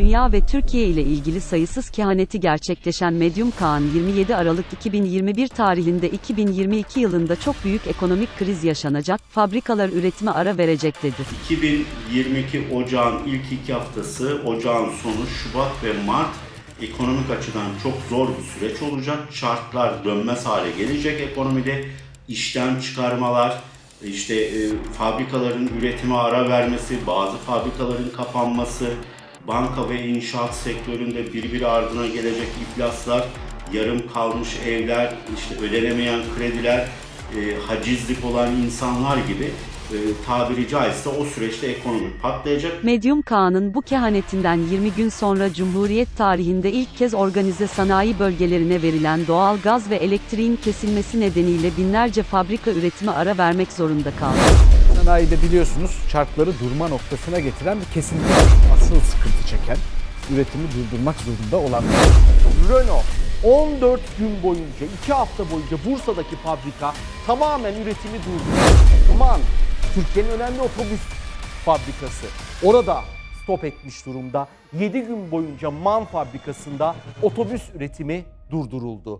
dünya ve Türkiye ile ilgili sayısız kehaneti gerçekleşen Medyum Kaan 27 Aralık 2021 tarihinde 2022 yılında çok büyük ekonomik kriz yaşanacak, fabrikalar üretime ara verecek dedi. 2022 Ocağın ilk iki haftası, Ocağın sonu, Şubat ve Mart ekonomik açıdan çok zor bir süreç olacak. Şartlar dönmez hale gelecek ekonomide. İşten çıkarmalar, işte e, fabrikaların üretime ara vermesi, bazı fabrikaların kapanması, banka ve inşaat sektöründe birbiri ardına gelecek iflaslar, yarım kalmış evler, işte ödenemeyen krediler, e, hacizlik olan insanlar gibi e, tabiri caizse o süreçte ekonomi patlayacak. Medyum Kaan'ın bu kehanetinden 20 gün sonra Cumhuriyet tarihinde ilk kez organize sanayi bölgelerine verilen doğal gaz ve elektriğin kesilmesi nedeniyle binlerce fabrika üretime ara vermek zorunda kaldı. Sanayide biliyorsunuz çarkları durma noktasına getiren bir kesinti. Asıl sıkıntı çeken, üretimi durdurmak zorunda olanlar. Renault 14 gün boyunca, 2 hafta boyunca Bursa'daki fabrika tamamen üretimi durdurdu. MAN, Türkiye'nin önemli otobüs fabrikası. Orada stop etmiş durumda. 7 gün boyunca MAN fabrikasında otobüs üretimi durduruldu.